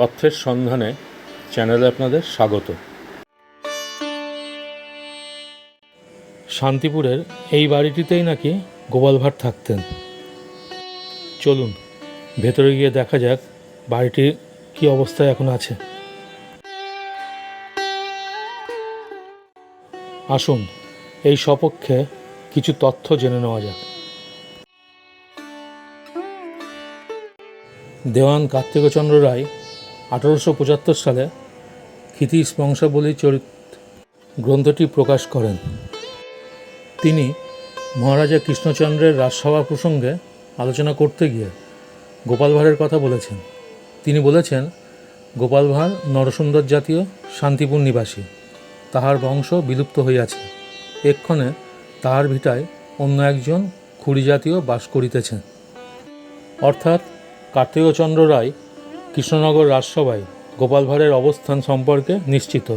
তথ্যের সন্ধানে চ্যানেলে আপনাদের স্বাগত। শান্তিপুরের এই বাড়িটিতেই নাকি গোপাল ভাট থাকতেন। চলুন, ভেতরে গিয়ে দেখা যাক বাড়িটির কি অবস্থায় এখন আছে। আসুন, এই সপক্ষে কিছু তথ্য জেনে নেওয়া যাক। দেওয়ান কার্তিকচন্দ্র রায় আঠারোশো পঁচাত্তর সালে ক্ষিতীশ বংশাবলী চরিত গ্রন্থটি প্রকাশ করেন। তিনি মহারাজা কৃষ্ণচন্দ্রের রাজসভা প্রসঙ্গে আলোচনা করতে গিয়ে গোপাল ভাঁড়ের কথা বলেছেন। তিনি বলেছেন, গোপাল ভাঁড় নরসুন্দর জাতীয় শান্তিপুর নিবাসী। তাহার বংশ বিলুপ্ত হইয়াছে। এক্ষণে তাহার ভিটায় অন্য একজন খুড়ি জাতীয় বাস করিতেছেন অর্থাৎ কার্তিকচন্দ্র রায় কৃষ্ণনগর রাজসভায় গোপাল ভাঁড়ের অবস্থান সম্পর্কে নিশ্চিত।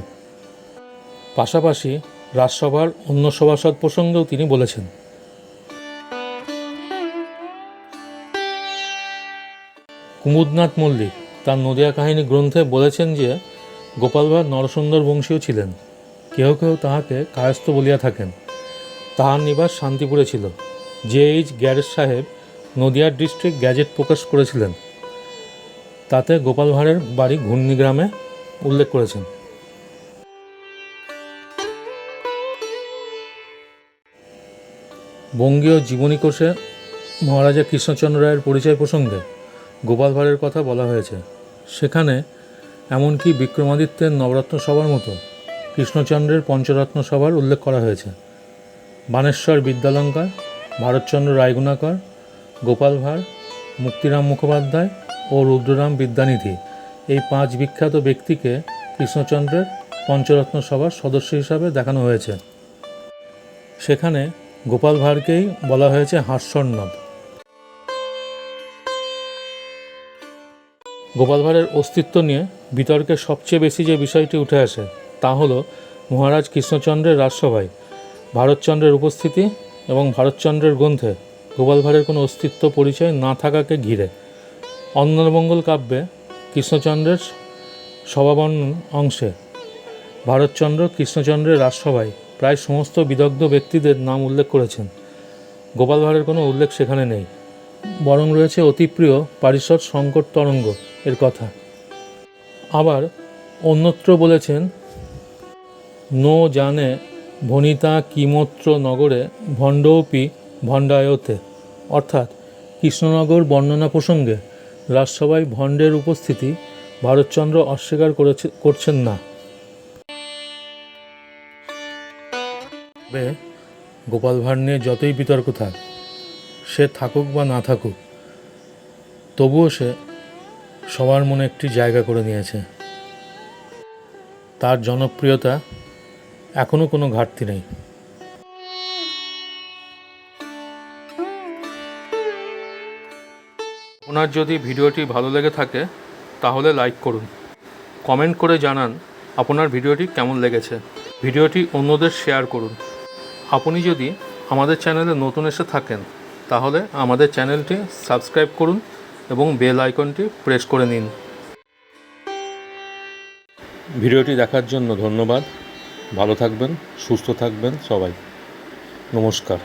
পাশাপাশি রাজসভার অন্য সভাসদ প্রসঙ্গেও তিনি বলেছেন। কুমুদনাথ মল্লিক তার নদিয়া কাহিনী গ্রন্থে বলেছেন যে, গোপাল ভাঁড় নরসুন্দর বংশীয় ছিলেন। কেহ কেহ তাহাকে কায়স্থ বলিয়া থাকেন। তাহার নিবাস শান্তিপুরে ছিল। জে এইচ গ্যারেজ সাহেব নদিয়ার ডিস্ট্রিক্ট গ্যাজেট প্রকাশ করেছিলেন। তাতে গোপাল ভাঁড়ের বাড়ি ঘূর্ণি গ্রামে উল্লেখ করেছেন। বঙ্গীয় জীবনী কোষে মহারাজা কৃষ্ণচন্দ্র রায়ের পরিচয় প্রসঙ্গে গোপাল ভাঁড়ের কথা বলা হয়েছে। সেখানে এমনকি বিক্রমাদিত্যের নবরত্ন সভার মতো কৃষ্ণচন্দ্রের পঞ্চরত্ন সভার উল্লেখ করা হয়েছে। বানেশ্বর বিদ্যালঙ্কার, ভারতচন্দ্র রায়গুণাকর, গোপাল ভাঁড়, মুক্তিরাম মুখোপাধ্যায় ও রুদ্ররাম বিদ্যানিধি। এই পাঁচ বিখ্যাত ব্যক্তিকে কৃষ্ণচন্দ্রের পঞ্চরত্ন সভার সদস্য হিসাবে দেখানো হয়েছে। সেখানে গোপাল ভাঁড়কেই বলা হয়েছে হাস্যর্ণব গোপাল ভাঁড়ের অস্তিত্ব নিয়ে বিতর্কের সবচেয়ে বেশি যে বিষয়টি উঠে আসে, তা হলো মহারাজ কৃষ্ণচন্দ্রের রাজসভায় ভারতচন্দ্রের উপস্থিতি এবং ভারতচন্দ্রের গ্রন্থে গোপাল ভাঁড়ের কোনো অস্তিত্ব পরিচয় না থাকাকে ঘিরে। অন্নমঙ্গল কাব্যে কৃষ্ণচন্দ্রের সভাবর্ণন অংশে। ভারতচন্দ্র কৃষ্ণচন্দ্রের রাজসভায় প্রায় সমস্ত বিদগ্ধ ব্যক্তিদের নাম উল্লেখ করেছেন। গোপাল ভাঁড়ের কোনো উল্লেখ সেখানে নেই। বরং রয়েছে অতি প্রিয় পারিষদ শঙ্কর তরঙ্গ এর কথা। আবার অন্যত্র বলেছেন, নো জানে ভনিতা কিমত্র নগরে ভণ্ডৌপি ভণ্ডায়তে। অর্থাৎ কৃষ্ণনগর বর্ণনা প্রসঙ্গে রাজসভায় ভণ্ডের উপস্থিতি ভারতচন্দ্র অস্বীকার করেছে, করছেন না। তবে গোপাল ভাঁড় নিয়ে যতই বিতর্ক থাক, সে থাকুক বা না থাকুক, তবুও সে সবার মনে একটি জায়গা করে নিয়েছে। তার জনপ্রিয়তা এখনও কোনো ঘাটতি নেই। ওনার যদি ভিডিওটি ভালো লেগে থাকে, তাহলে লাইক করুন। কমেন্ট করে জানান আপনার ভিডিওটি কেমন লেগেছে। ভিডিওটি অন্যদের শেয়ার করুন। আপনি যদি আমাদের চ্যানেলে নতুন এসে থাকেন, তাহলে আমাদের চ্যানেলটি সাবস্ক্রাইব করুন এবং বেল আইকনটি প্রেস করে নিন। ভিডিওটি দেখার জন্য ধন্যবাদ। ভালো থাকবেন, সুস্থ থাকবেন সবাই। নমস্কার।